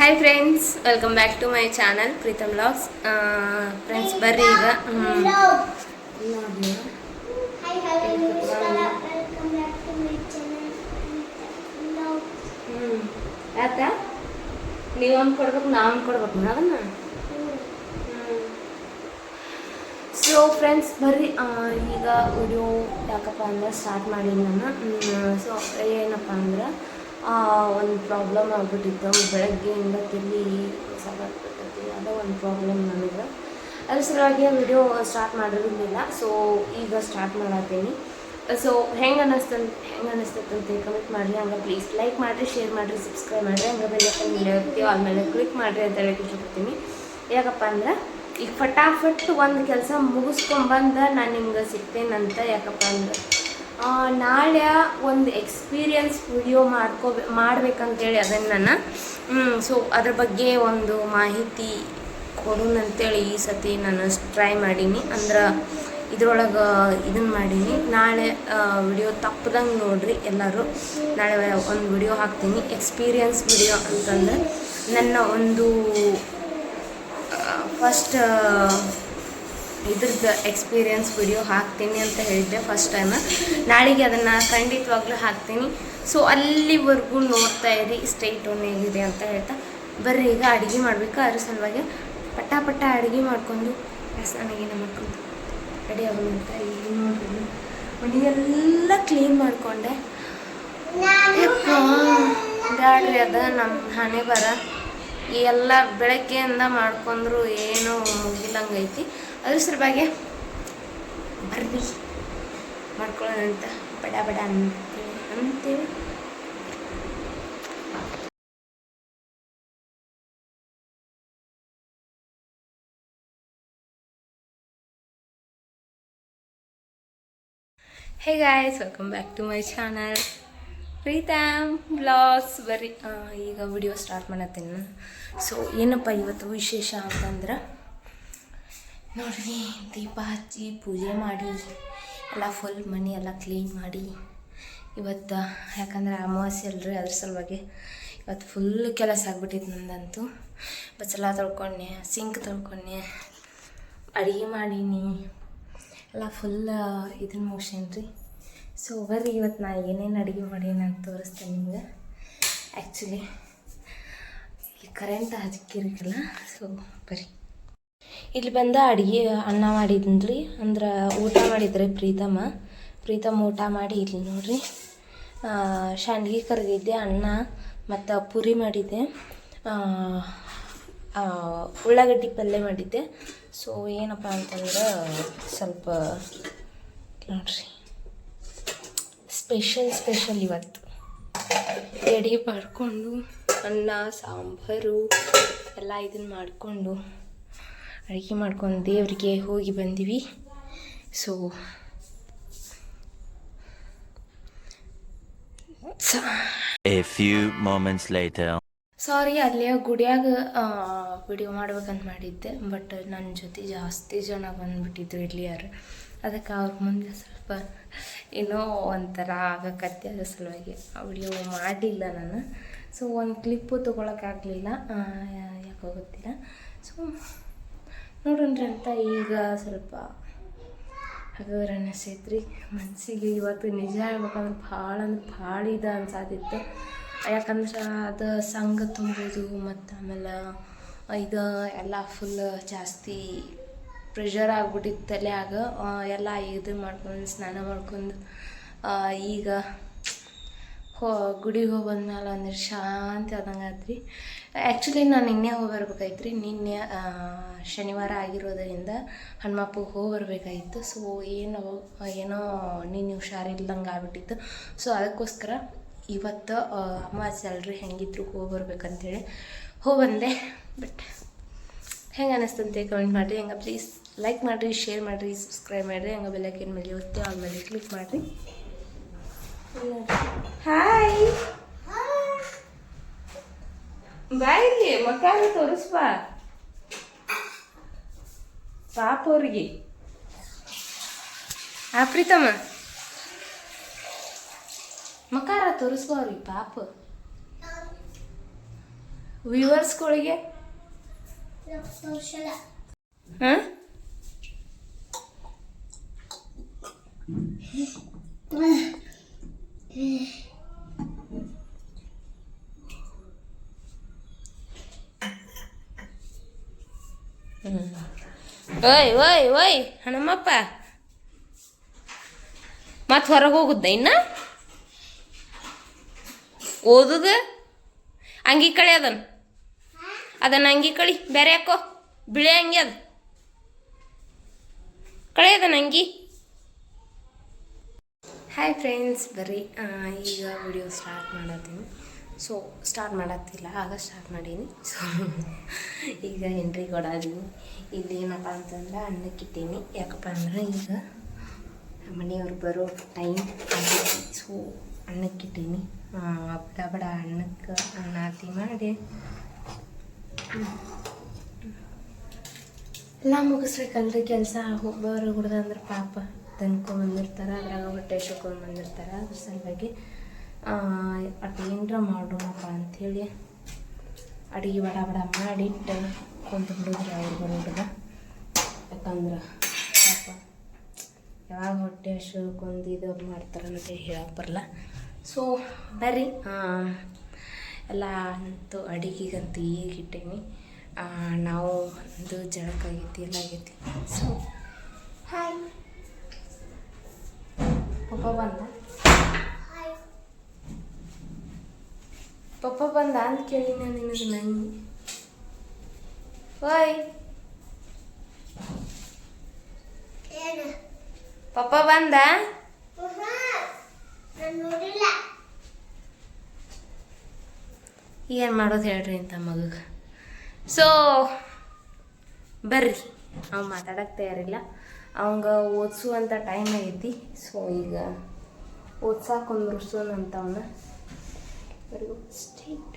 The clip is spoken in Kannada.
Hi friends welcome back to my channel Pritam blogs friends ಬರ್ರಿ ಈಗ ಟು ಮೈ ಚಾನಲ್ ಹ್ಮ್ ಆಯ್ತಾ ನೀವೊಂದು ಕೊಡ್ಬೇಕು ಕೊಡ್ಬೇಕು ಅದನ್ನ? ಸೊ ಫ್ರೆಂಡ್ಸ್ ಬರ್ರಿ. ಈಗ ವಿಡಿಯೋ ಯಾಕಪ್ಪ ಅಂದ್ರೆ ಸ್ಟಾರ್ಟ್ ಮಾಡೀನಿ ನಾನು. ಸೊ ಏನಪ್ಪ ಅಂದ್ರೆ ಒಂದು ಪ್ರಾಬ್ಲಮ್ ಆಗ್ಬಿಟ್ಟಿತ್ತು. ಬೆಳಗ್ಗೆಯಿಂದ ತಲೆ ಸಾಕಾಗ್ಬಿಟ್ಟೈತಿ ಅದೇ ಒಂದು ಪ್ರಾಬ್ಲಮ್ ನನಗೆ ಅದ್ರ ಸಲುವಾಗಿ ವಿಡಿಯೋ ಸ್ಟಾರ್ಟ್ ಮಾಡಿರಲಿಲ್ಲ ಸೊ ಈಗ ಸ್ಟಾರ್ಟ್ ಮಾಡತ್ತೀನಿ ಸೊ ಹೆಂಗೆ ಅನ್ನಿಸ್ತಂತ ಹೆಂಗೆ ಅನ್ನಿಸ್ತೈತೆ ಅಂತ ಕಮೆಂಟ್ ಮಾಡಿರಿ. ಹಂಗೆ ಪ್ಲೀಸ್ ಲೈಕ್ ಮಾಡಿರಿ ಶೇರ್ ಮಾಡಿರಿ ಸಬ್ಸ್ಕ್ರೈಬ್ ಮಾಡಿರಿ. ಹಂಗೆ ಬೆಲೆ ಇರ್ತೀವಿ ಆಮೇಲೆ ಕ್ಲಿಕ್ ಮಾಡಿರಿ ಅಂತ ಹೇಳಕ್ಕೆ ಇಷ್ಟಪಡ್ತೀನಿ ಯಾಕಪ್ಪ ಅಂದ್ರೆ ಈಗ ಫಟಾಫಟ್ ಒಂದು ಕೆಲಸ ಮುಗಿಸ್ಕೊಂಬಂದು ನಾನು ನಿಮ್ಗೆ ಸಿಗ್ತೇನಂತ ಯಾಕಪ್ಪ ಅಂದ್ರೆ ನಾಳೆ ಒಂದು ಎಕ್ಸ್ಪೀರಿಯನ್ಸ್ ವಿಡಿಯೋ ಮಾಡ್ಕೋಬೇ ಮಾಡ್ಬೇಕಂತೇಳಿ ಅದನ್ನು ನಾನು. ಸೊ ಅದ್ರ ಬಗ್ಗೆ ಒಂದು ಮಾಹಿತಿ ಕೊಡೋಣಂತೇಳಿ ಈ ಸತಿ ನಾನು ಟ್ರೈ ಮಾಡೀನಿ. ಅಂದ್ರೆ ಇದ್ರೊಳಗೆ ಇದನ್ನು ಮಾಡೀನಿ. ನಾಳೆ ವಿಡಿಯೋ ತಪ್ಪದಂಗೆ ನೋಡ್ರಿ ಎಲ್ಲರೂ. ನಾಳೆ ಒಂದು ವಿಡಿಯೋ ಹಾಕ್ತೀನಿ. ಎಕ್ಸ್ಪೀರಿಯನ್ಸ್ ವಿಡಿಯೋ ಅಂತಂದ್ರೆ ನನ್ನ ಒಂದು ಫಸ್ಟ್ ಇದ್ರದ್ದು ಎಕ್ಸ್ಪೀರಿಯನ್ಸ್ ವಿಡಿಯೋ ಹಾಕ್ತೀನಿ ಅಂತ ಹೇಳಿದ್ದೆ ಫಸ್ಟ್ ಟೈಮ್ ನಾಳೆಗೆ ಅದನ್ನು ಖಂಡಿತವಾಗ್ಲೂ ಹಾಕ್ತೀನಿ. ಸೊ ಅಲ್ಲಿವರೆಗೂ ನೋಡ್ತಾ ಇರಿ ಸ್ಟೇಟ್ ಹೇಗಿದೆ ಅಂತ ಹೇಳ್ತಾ. ಬರ್ರಿ, ಈಗ ಅಡುಗೆ ಮಾಡಬೇಕು. ಅದ್ರ ಸಲುವಾಗಿ ಪಟ ಪಟ ಅಡುಗೆ ಮಾಡ್ಕೊಂಡು ನಮ್ಮ ಮಾಡ್ಕೊಂಡು ರೆಡಿ ಆಗೋದಂತ ಈಗ ನೋಡ್ಬೋದು ಮನೆಯೆಲ್ಲ ಕ್ಲೀನ್ ಮಾಡಿಕೊಂಡೆ. ಬ್ಯಾಡ್ರಿ ಅದ ನಮ್ಮ ಹಣೆ ಬರ. ಎಲ್ಲ ಬೆಳಗ್ಗೆಯಿಂದ ಮಾಡ್ಕೊಂಡ್ರು ಏನೂ ಮುಗಿಲಂಗೈತಿ. ಅದ್ರ ಸಲುವಾಗಿ ಬರ್ರಿ ಮಾಡ್ಕೊಳ್ಳೋಣ ಅಂತ ಬಡ ಬಡ ಅಂತೇಳಿ ಅಂತೇಳಿ hey guys welcome back to my channel Pritam blogs ಬರ್ರಿ ಆ, ಈಗ ವಿಡಿಯೋ ಸ್ಟಾರ್ಟ್ ಮಾಡತ್ತೀನಿ. ಸೊ ಏನಪ್ಪ ಇವತ್ತು ವಿಶೇಷ ಅಂತಂದ್ರೆ ನೋಡ್ರಿ, ದೀಪ ಹಚ್ಚಿ ಪೂಜೆ ಮಾಡಿ, ಎಲ್ಲ ಫುಲ್ ಮನೆ ಎಲ್ಲ ಕ್ಲೀನ್ ಮಾಡಿ. ಇವತ್ತು ಯಾಕಂದ್ರೆ ಅಮಾವಾಸ್ಯೆ ಅಲ್ರಿ, ಅದ್ರ ಸಲುವಾಗಿ ಇವತ್ತು ಫುಲ್ ಕೆಲಸ ಆಗ್ಬಿಟ್ಟಿತ್ತು ನಂದಂತೂ. ಬಚ್ಚಲ ತೊಳ್ಕೊಂಡೆ ಸಿಂಕ್ ತೊಳ್ಕೊಂಡೆ, ಅಡುಗೆ ಮಾಡೀನಿ. ಎಲ್ಲ ಫುಲ್ ಇದನ್ನ ಮುಗಿಸೇನಿ ರೀ ಸೊ ಬರ್ರಿ ಇವತ್ತು ನಾ ಏನೇನು ಅಡುಗೆ ಮಾಡೀನಿ ಅಂತ ತೋರಿಸ್ತೇನೆ ನಿಮ್ಗೆ. ಆ್ಯಕ್ಚುಲಿ ಈ ಕರೆಂಟ್ ಹಚ್ಕಿರಿಕಲ್ಲ ಸೊ ಬರ್ರಿ. ಇಲ್ಲಿ ಬಂದ ಅಡುಗೆ ಅನ್ನ ಮಾಡಿದ್ದೀನಿ ರೀ ಅಂದ್ರೆ ಊಟ ಮಾಡಿದ್ರೆ ಪ್ರೀತಮ್ಮ. ಪ್ರೀತಮ್ ಊಟ ಮಾಡಿ ಇಲ್ಲಿ ನೋಡ್ರಿ. ಶಾಂಡ್ಗಿ ಕರಗಿದ್ದೆ ಅನ್ನ ಮತ್ತು ಪುರಿ ಮಾಡಿದ್ದೆ. ಉಳ್ಳಾಗಡ್ಡಿ ಪಲ್ಯ ಮಾಡಿದ್ದೆ. ಸೊ ಏನಪ್ಪ ಅಂತಂದ್ರೆ ಸ್ವಲ್ಪ ನೋಡ್ರಿ. ಸ್ಪೆಷಲ್ ಸ್ಪೆಷಲ್ ಇವತ್ತು. ಎಡೆ ಮಾಡಿಕೊಂಡು ಅನ್ನ, ಸಾಂಬಾರು, ಎಲ್ಲ ಇದನ್ನು ಮಾಡಿಕೊಂಡು ಅಡುಗೆ ಮಾಡ್ಕೊಂಡು ದೇವರಿಗೆ ಹೋಗಿ ಬಂದೀವಿ. ಸೊ. ಸಾರಿ ಅಲ್ಲೇ ಗುಡಿಯಾಗ ವಿಡಿಯೋ ಮಾಡ್ಬೇಕಂತ ಮಾಡಿದ್ದೆ. ಬಟ್ ನನ್ನ ಜೊತೆ ಜಾಸ್ತಿ ಜನ ಬಂದುಬಿಟ್ಟಿದ್ರು ಇಲ್ಲಿಯಾರು ಅದಕ್ಕೆ ಅವ್ರ ಮುಂದೆ ಸ್ವಲ್ಪ ಏನೋ ಒಂಥರ ಆಗಕತ್ತೆ ಅದ್ರ ಸಲುವಾಗಿ. ಆ ವಿಡಿಯೋ ಮಾಡಲಿಲ್ಲ ನಾನು. ಸೊ ಒಂದು ಕ್ಲಿಪ್ಪು ತೊಗೊಳಕ್ಕಾಗಲಿಲ್ಲ ಯಾಕೋ ಗೊತ್ತಿಲ್ಲ. ಸೊ ನೋಡೋಣ್ರಿ ಅಂತ ಈಗ ಸ್ವಲ್ಪ ಹಾಗಾದ್ರೆ ಅನಿಸೈತ್ರಿ ಮನಸ್ಸಿಗೆ ಇವತ್ತು ನಿಜ ಹೇಳ್ಬೇಕಂದ್ರೆ ಭಾಳ ಅಂದ್ರೆ ಭಾಳ ಇದು ಅನ್ಸಾತಿತ್ತು. ಯಾಕಂದ್ರೆ ಅದು ಸಂಘ ತುಂಬೋದು ಮತ್ತು ಆಮೇಲೆ ಇದು ಎಲ್ಲ ಫುಲ್ ಜಾಸ್ತಿ ಪ್ರೆಷರ್ ಆಗ್ಬಿಟ್ಟಿತ್ತು ತಲೆಯಾಗ ಎಲ್ಲ ಇದು ಮಾಡ್ಕೊಂಡು, ಸ್ನಾನ ಮಾಡ್ಕೊಂಡು ಈಗ ಹೋ ಗುಡಿಗೆ ಹೋಗಿ ಬಂದ್ಮೇಲೆ ಅಂದ್ರೆ ಶಾಂತಿ ಆದಂಗೆ ಆತ್ರಿ. ಆ್ಯಕ್ಚುಲಿ ನಾನು ನಿನ್ನೆ ಹೋಗಿ ಬರ್ಬೇಕಾಯ್ತು ನಿನ್ನೆ ಶನಿವಾರ ಆಗಿರೋದರಿಂದ ಹನುಮಪ್ಪಗೆ ಹೋಗಿ ಬರ್ಬೇಕಾಗಿತ್ತು ಸೊ ಏನೋ ಏನೋ ನೀನು ಹುಷಾರಿಲ್ದಂಗೆ ಆಗ್ಬಿಟ್ಟಿತ್ತು. ಸೊ ಅದಕ್ಕೋಸ್ಕರ ಇವತ್ತು ಅಮ್ಮ ಅಮಾವಾಸ್ಯೆ ಅಲ್ರಿ, ಹೆಂಗಿದ್ರು ಹೋಗಿ ಬರ್ಬೇಕಂತೇಳಿ. ಹೋಗಿ ಬಂದೆ ಬಟ್ ಹೆಂಗೆ ಅನ್ನಿಸ್ತಂತೆ ಕಮೆಂಟ್ ಮಾಡಿರಿ. ಹೆಂಗೆ ಪ್ಲೀಸ್ ಲೈಕ್ ಮಾಡಿರಿ ಶೇರ್ ಮಾಡಿರಿ ಸಬ್ಸ್ಕ್ರೈಬ್ ಮಾಡಿರಿ. ಹೆಂಗೆ ಏನು ಮೇಲೆ ಒತ್ತಿ ಆಮೇಲೆ ಕ್ಲಿಕ್ ಮಾಡಿರಿ. ಹಾಯ್ ಬಾಯಿಲಿ ಮಕ್ಕಳು ತೋರಿಸ್ಬಾ ಪಾಪ ಅವ್ರಿಗೆ. ಆ ಪ್ರೀತಮ್ಮ. ಮಕಾರ ತೋರಿಸ್ಬಾ ಅವ್ರಿಗೆ ಪಾಪ. ವ್ಯೂವರ್ಸ್ಗಳಿಗೆ ಹಾಂ? ಓಯ್ ಓಯ್ ಓಯ್ ಹಣಮ್ಮಪ್ಪ ಮತ್ತೆ ಹೊರಗೆ ಹೋಗುದ್ದ ಇನ್ನ? ಓದುದ? ಅಂಗಿ ಕಳಿ ಅದನ್ ಅದನ್ನ ಅಂಗಿ ಕಳಿ ಬೇರೆ ಯಾಕೋ? ಬಿಳಿ ಅಂಗಿ ಅದ. ಕಳಿ ಅಂಗಿ. ಹಾಯ್ ಫ್ರೆಂಡ್ಸ್ ಬರ್ರಿ ಈಗ ವಿಡಿಯೋ ಸ್ಟಾರ್ಟ್ ಮಾಡತ್ತೀನಿ ಸೊ ಸ್ಟಾರ್ಟ್ ಮಾಡತ್ತಿಲ್ಲ ಆಗ ಸ್ಟಾರ್ಟ್ ಮಾಡೀನಿ. ಸೊ ಈಗ ಎಂಟ್ರಿ ಕೊಡಾದೀನಿ ಇಲ್ಲಿ ಏನಪ್ಪ ಅಂತಂದ್ರೆ ಅನ್ನಕ್ಕಿಟ್ಟೀನಿ ಯಾಕಪ್ಪ ಅಂದ್ರೆ ಈಗ ಮನೆಯವ್ರು ಬರೋ ಟೈಮ್ ಸೊ ಅನ್ನಕ್ಕಿಟ್ಟೀನಿ ಬಡ ಬಡ ಅನ್ನಕ್ಕೆ ಅನ್ನ ಆತಿ ಮಾಡಿ. ಎಲ್ಲ ಮುಗಿಸ್ಬೇಕಲ್ರಿ ಕೆಲಸ ಒಬ್ಬರು ಹುಡ್ದಂದ್ರೆ ಪಾಪ. ತಂದ್ಕೊಂಡ್ಬಂದಿರ್ತಾರೆ ಅದ್ರಾಗ ಹೊಟ್ಟೆ ಶುಕೊಂಡ್ಬಂದಿರ್ತಾರೆ ಅದ್ರ ಸಲುವಾಗಿ ಅಟ್ ಏನರ ಮಾಡೋಣಪ್ಪ ಅಂಥೇಳಿ ಅಡುಗೆ ಬಡ ಬಡ ಮಾಡಿಟ್ಟು ಕುಂತು ಬಿಡಿದ್ರೆ ಅವ್ರು ಬರೋಡ್ದ ಯಾಕಂದ್ರೆ ಪಾಪ ಯಾವಾಗ ಹೊಟ್ಟೆ ಕೊಂದು ಇದು ಮಾಡ್ತಾರೆ ಅಂತ ಹೇಳಕ್ಕೆ ಬರಲ್ಲ. ಸೊ ಬರ್ರಿ. ಎಲ್ಲ ಅಂತೂ ಅಡುಗೆಗಂತೂ ಈಗ ಇಟ್ಟೇನಿ. ನಾವು ಒಂದು ಜಳಕಾಗೈತಿ ಎಲ್ಲ ಆಗೈತಿ. ಸೊ ಹಾಯ್ ಪಪ್ಪ ಬಂದ? ಪಪ್ಪ ಬಂದ ಅಂತ ಕೇಳಿ ನಾನು ನಿನಗೆ ನಂಗೆ. ಓಯ್. ಏನು? ಪಪ್ಪ ಬಂದ? ಏನು ಮಾಡೋದು ಹೇಳ್ರಿ ಅಂತ ಮಗಗೆ. ಸೊ ಬರ್ರಿ. ಅವ್ನು ಮಾತಾಡಕ್ಕೆ ತಯಾರಿಲ್ಲ. ಅವಂಗ ಓದಿಸುವಂಥ ಟೈಮ್ ಐತಿ. ಸೊ ಈಗ ಓದ್ಸಾಕ ಕುಂದ್ರಸೋನ್ ಅಂತ ಅವನ ಸ್ಟೇಟ್